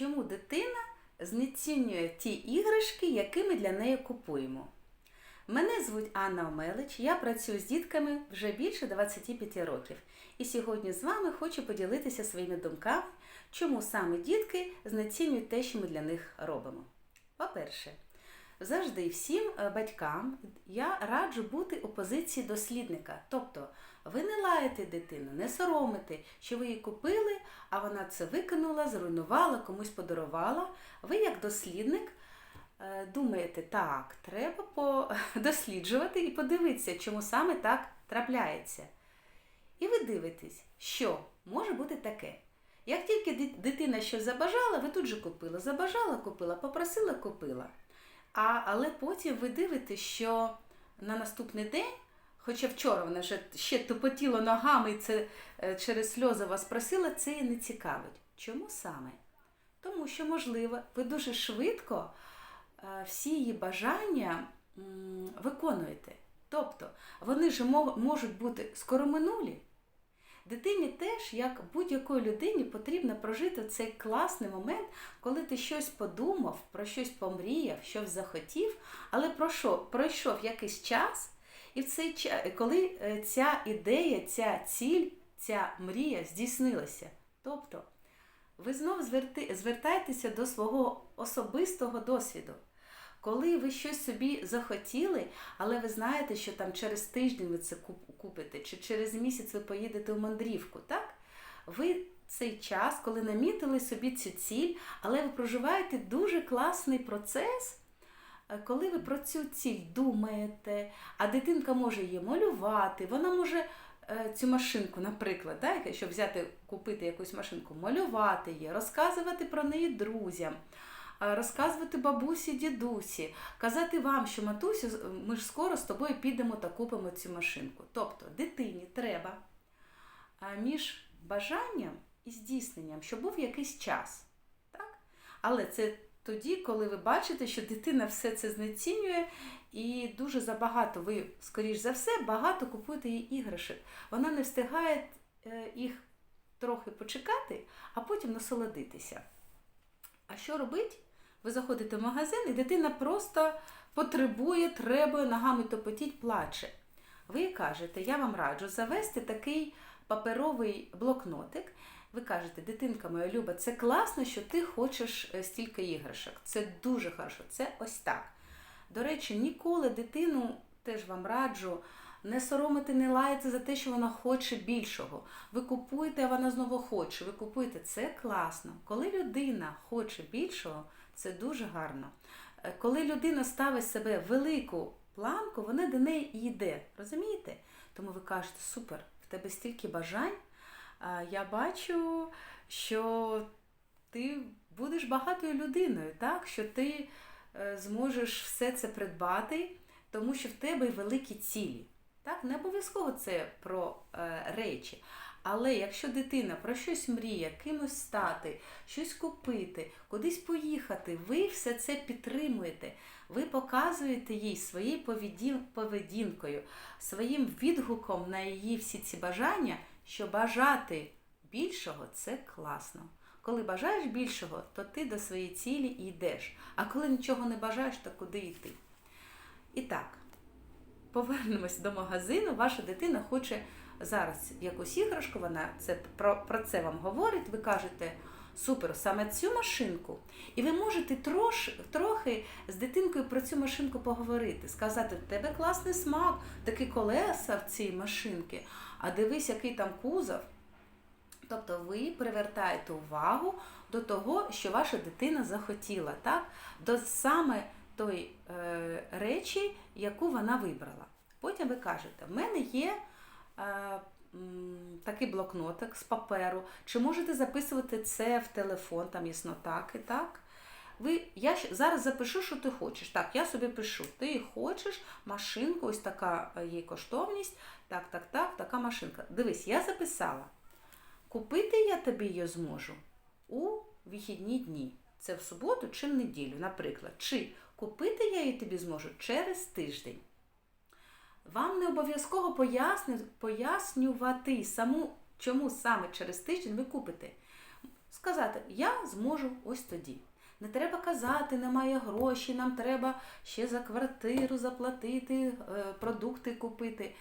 чому дитина знецінює ті іграшки, які ми для неї купуємо. Мене звуть Анна Омелич, я працюю з дітками вже більше 25 років. І сьогодні з вами хочу поділитися своїми думками, чому саме дітки знецінюють те, що ми для них робимо. По-перше, завжди всім е, батькам я раджу бути у позиції дослідника. Тобто ви не лаєте дитину, не соромите, що ви її купили, а вона це викинула, зруйнувала, комусь подарувала. Ви, як дослідник, е, думаєте, так, треба досліджувати і подивитися, чому саме так трапляється. І ви дивитесь, що може бути таке. Як тільки дитина щось забажала, ви тут же купила. Забажала, купила, попросила, купила. А, але потім ви дивитесь, що на наступний день, хоча вчора вона вже ще тупотіла ногами і це е, через сльози вас просила, це її не цікавить. Чому саме? Тому що, можливо, ви дуже швидко е, всі її бажання виконуєте. Тобто вони ж можуть бути скороминулі. Дитині теж, як будь-якої людині, потрібно прожити цей класний момент, коли ти щось подумав, про щось помріяв, щось захотів, але пройшов, пройшов якийсь час, і в цей час, коли е, ця ідея, ця ціль, ця мрія здійснилася. Тобто ви знов зверти, звертаєтеся до свого особистого досвіду. Коли ви щось собі захотіли, але ви знаєте, що там через тиждень ви це купите, чи через місяць ви поїдете в мандрівку, так? Ви цей час, коли намітили собі цю ціль, але ви проживаєте дуже класний процес, е, коли ви про цю ціль думаєте, а дитинка може її малювати, вона може е, цю машинку, наприклад, да, щоб взяти, купити якусь машинку, малювати її, розказувати про неї друзям розказувати бабусі, дідусі, казати вам, що матусю, ми ж скоро з тобою підемо та купимо цю машинку. Тобто дитині треба між бажанням і здійсненням, щоб був якийсь час. Так? Але це тоді, коли ви бачите, що дитина все це знецінює, і дуже забагато, ви, скоріш за все, багато купуєте їй іграшок. Вона не встигає е, їх трохи почекати, а потім насолодитися. А що робить? Ви заходите в магазин, і дитина просто потребує, требує, ногами топотіть, плаче. Ви кажете, я вам раджу завести такий паперовий блокнотик. Ви кажете, дитинка моя люба, це класно, що ти хочеш е, стільки іграшок. Це дуже хорошо, це ось так. До речі, ніколи дитину теж вам раджу не соромити, не лаяти за те, що вона хоче більшого. Ви купуєте, а вона знову хоче. Ви купуєте це класно. Коли людина хоче більшого, це дуже гарно. Е, Коли людина ставить себе велику планку, вона до неї йде. Розумієте? Тому ви кажете, супер, в тебе стільки бажань. Я бачу, що ти будеш багатою людиною, так? що ти е, зможеш все це придбати, тому що в тебе великі цілі. Так, не обов'язково це про е, речі. Але якщо дитина про щось мріє, кимось стати, щось купити, кудись поїхати, ви все це підтримуєте. Ви показуєте їй своєю поведінкою, своїм відгуком на її всі ці бажання, що бажати більшого це класно. Коли бажаєш більшого, то ти до своєї цілі і йдеш. А коли нічого не бажаєш, то куди йти? І так, повернемось до магазину. Ваша дитина хоче зараз якусь іграшку, вона це про, про це вам говорить. Ви кажете, супер, саме цю машинку. І ви можете трош, трохи з дитинкою про цю машинку поговорити, сказати, в тебе класний смак, такі колеса в цій машинці, а дивись, який там кузов. Тобто ви привертаєте увагу до того, що ваша дитина захотіла, так? до саме той е, речі, яку вона вибрала. Потім ви кажете, в мене є такий блокнотик з паперу, чи можете записувати це в телефон, там є нотаки, так? Ви, я зараз запишу, що ти хочеш. Так, я собі пишу. Ти хочеш машинку, ось така е, є коштовність. Так, так, так, така машинка. Дивись, я записала. Купити я тобі її зможу у вихідні дні. Це в суботу чи в неділю, наприклад. Чи купити я її тобі зможу через тиждень. Вам не обов'язково пояснювати саму, чому саме через тиждень ви купите. сказати, я зможу ось тоді. Не треба казати, немає грошей, нам треба ще за квартиру заплатити, е, продукти купити.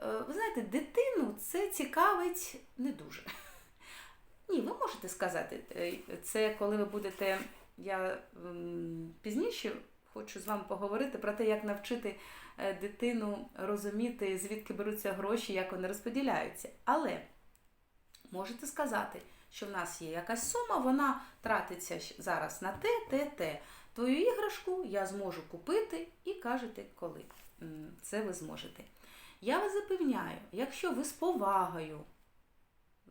Е, Ви знаєте, дитину це цікавить не дуже. Ні, ви можете сказати, е, це коли ви будете. Я пізніше хочу з вами поговорити про те, як навчити е, дитину розуміти, звідки беруться гроші, як вони розподіляються. Але можете сказати, що в нас є якась сума, вона тратиться зараз на те, те, те. Твою іграшку я зможу купити і кажете, коли це ви зможете. Я вас запевняю, якщо ви з повагою,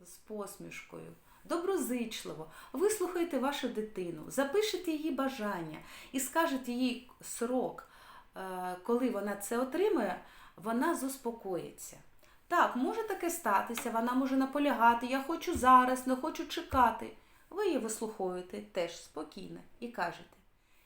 з посмішкою, доброзичливо вислухаєте вашу дитину, запишете її бажання і скажете їй срок, е, коли вона це отримає, вона заспокоїться. Так, може таке статися, вона може наполягати, я хочу зараз, не хочу чекати. Ви її вислуховуєте теж спокійно і кажете: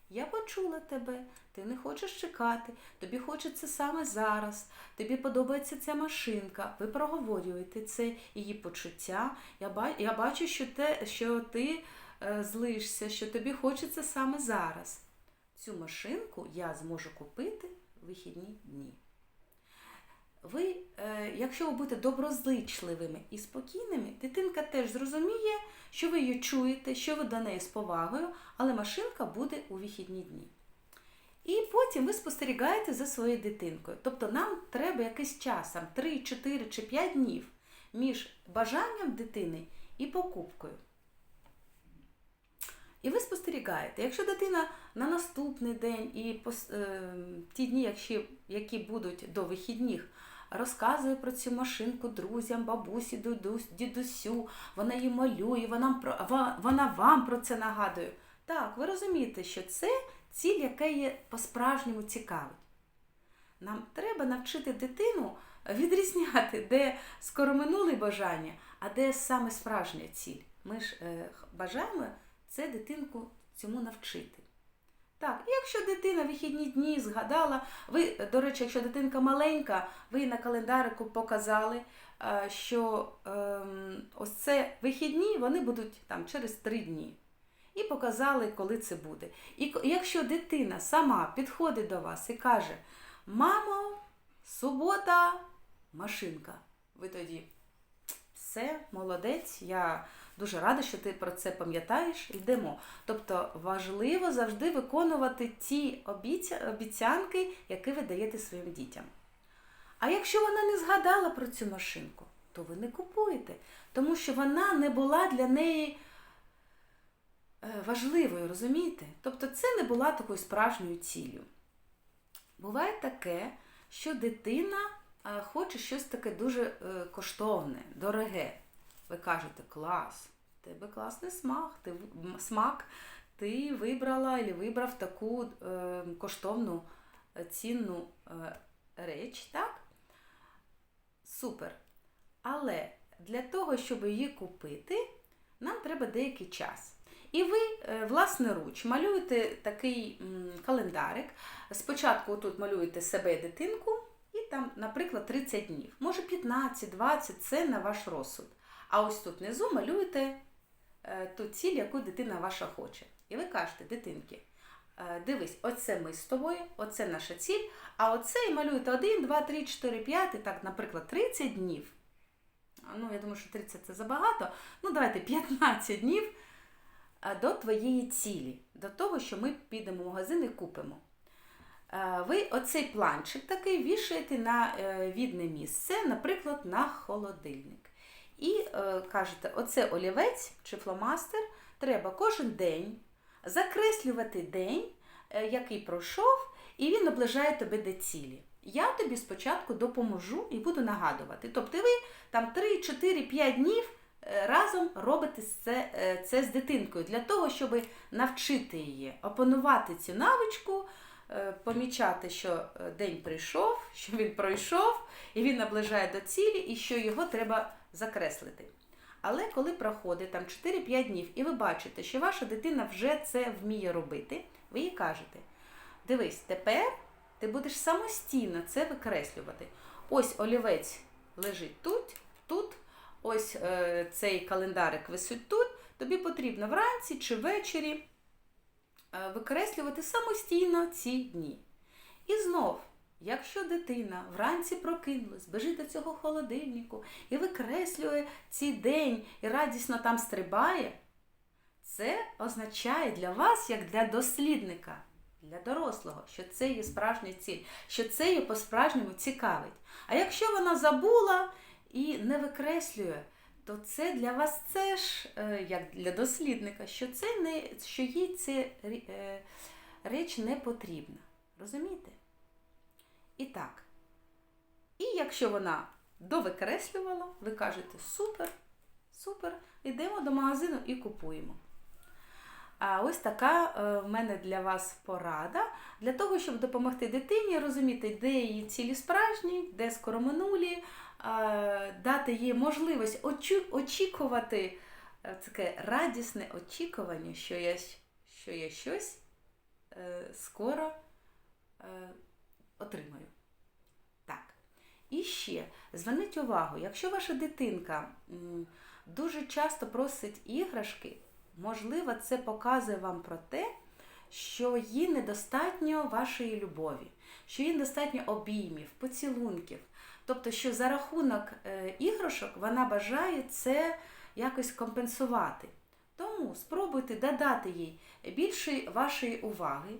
Я почула тебе, ти не хочеш чекати, тобі хочеться саме зараз, тобі подобається ця машинка. Ви проговорюєте це її почуття. Я, ба- я бачу, що, те, що ти е, злишся, що тобі хочеться саме зараз. Цю машинку я зможу купити в вихідні дні. Ви, е, якщо ви будете доброзичливими і спокійними, дитинка теж зрозуміє, що ви її чуєте, що ви до неї з повагою, але машинка буде у вихідні дні. І потім ви спостерігаєте за своєю дитинкою. Тобто нам треба якийсь час, там 3, 4 чи 5 днів між бажанням дитини і покупкою. І ви спостерігаєте, якщо дитина на наступний день і е, ті дні, які будуть до вихідних, розказує про цю машинку друзям, бабусі, дідусю, вона її малює, вона, вона вам про це нагадує. Так, ви розумієте, що це ціль, яка є по-справжньому цікавить. Нам треба навчити дитину відрізняти, де скороминулі бажання, а де саме справжня ціль. Ми ж е, бажаємо це дитинку цьому навчити. Так, якщо дитина вихідні дні згадала, ви, до речі, якщо дитинка маленька, ви на календарику показали, е, що ем, ось це вихідні, вони будуть там через три дні. І показали, коли це буде. І якщо дитина сама підходить до вас і каже: Мамо, субота, машинка. Ви тоді все, молодець, я дуже рада, що ти про це пам'ятаєш. Йдемо. Тобто важливо завжди виконувати ті обіцянки, які ви даєте своїм дітям. А якщо вона не згадала про цю машинку, то ви не купуєте, тому що вона не була для неї е, важливою, розумієте? Тобто це не була такою справжньою ціллю. Буває таке, що дитина е, хоче щось таке дуже е, коштовне, дороге. Ви кажете, клас, тебе класний смак, ти, смак, ти вибрала або вибрав таку е, коштовну е, цінну е, реч, так? Супер. Але для того, щоб її купити, нам треба деякий час. І ви е, власноруч малюєте такий календарик. Спочатку тут малюєте себе і дитинку, і там, наприклад, 30 днів. Може 15, 20 це на ваш розсуд. А ось тут внизу малюєте е, ту ціль, яку дитина ваша хоче. І ви кажете, дитинки, е, дивись, оце ми з тобою, оце наша ціль, а оце і малюєте 1, 2, 3, 4, 5, і так, наприклад, 30 днів. Ну, я думаю, що 30 це забагато. Ну, давайте 15 днів е, до твоєї цілі, до того, що ми підемо в магазин і купимо. Ви оцей планчик такий вішаєте на відне місце, наприклад, на холодильник. І е, кажете, оце олівець чи фломастер треба кожен день закреслювати день, е, який пройшов, і він наближає тебе до цілі. Я тобі спочатку допоможу і буду нагадувати. Тобто ви там 3, 4, 5 днів е, разом робите це, е, це з дитинкою для того, щоб навчити її опанувати цю навичку, е, помічати, що день прийшов, що він пройшов, і він наближає до цілі, і що його треба закреслити. Але коли проходить там 4-5 днів, і ви бачите, що ваша дитина вже це вміє робити, ви їй кажете: дивись, тепер ти будеш самостійно це викреслювати. Ось олівець лежить тут, тут, ось е, цей календарик висить тут. тобі потрібно вранці чи ввечері е, викреслювати самостійно ці дні. І знов, якщо дитина вранці прокинулась, біжить до цього холодильнику і викреслює цей день і радісно там стрибає, це означає для вас, як для дослідника, для дорослого, що це є справжня ціль, що це її по-справжньому цікавить. А якщо вона забула і не викреслює, то це для вас це як для дослідника, що, це не, що їй ця е, реч не потрібна. Розумієте? І так. І якщо вона довикреслювала, ви кажете супер, супер, йдемо до магазину і купуємо. А ось така е, в мене для вас порада для того, щоб допомогти дитині розуміти, де її цілі справжні, де скороминулі, е, дати їй можливість очі- очікувати е, таке радісне очікування, що я, що я щось скоро отримаю. Так. І ще зверніть увагу, якщо ваша дитинка дуже часто просить іграшки, можливо, це показує вам про те, що їй недостатньо вашої любові, що їй недостатньо обіймів, поцілунків. Тобто, що за рахунок е, іграшок вона бажає це якось компенсувати. Тому спробуйте додати їй більше вашої уваги,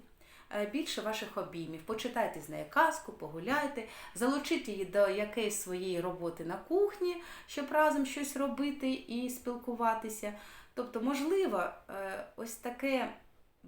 більше ваших обіймів. Почитайте з нею казку, погуляйте, залучіть її до якоїсь своєї роботи на кухні, щоб разом щось робити і спілкуватися. Тобто, можливо, е, ось таке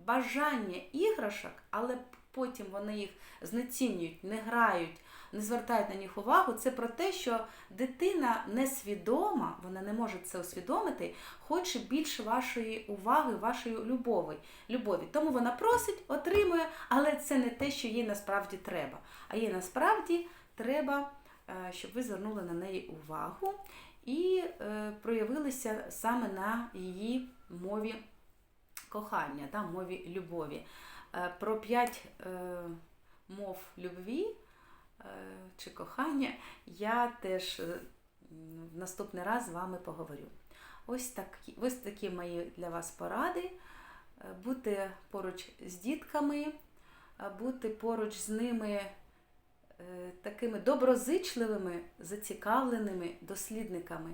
бажання іграшок, але потім вони їх знецінюють, не грають, не звертають на них увагу. Це про те, що дитина несвідома, вона не може це усвідомити, хоче більше вашої уваги, вашої любові. любові. Тому вона просить, отримує, але це не те, що їй насправді треба. А їй насправді треба, е, щоб ви звернули на неї увагу і е, проявилися саме на її мові кохання, да, мові любові. Е, Про п'ять е, мов любві е, чи кохання я теж в наступний раз з вами поговорю. Ось такі, ось такі мої для вас поради. Бути поруч з дітками, бути поруч з ними такими доброзичливими, зацікавленими дослідниками.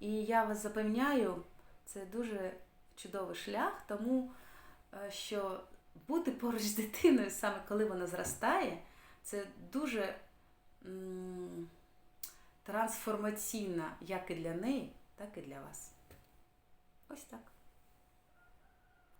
І я вас запевняю, це дуже чудовий шлях, тому е, що бути поруч з дитиною, саме коли вона зростає, це дуже м, трансформаційна як і для неї, так і для вас. Ось так.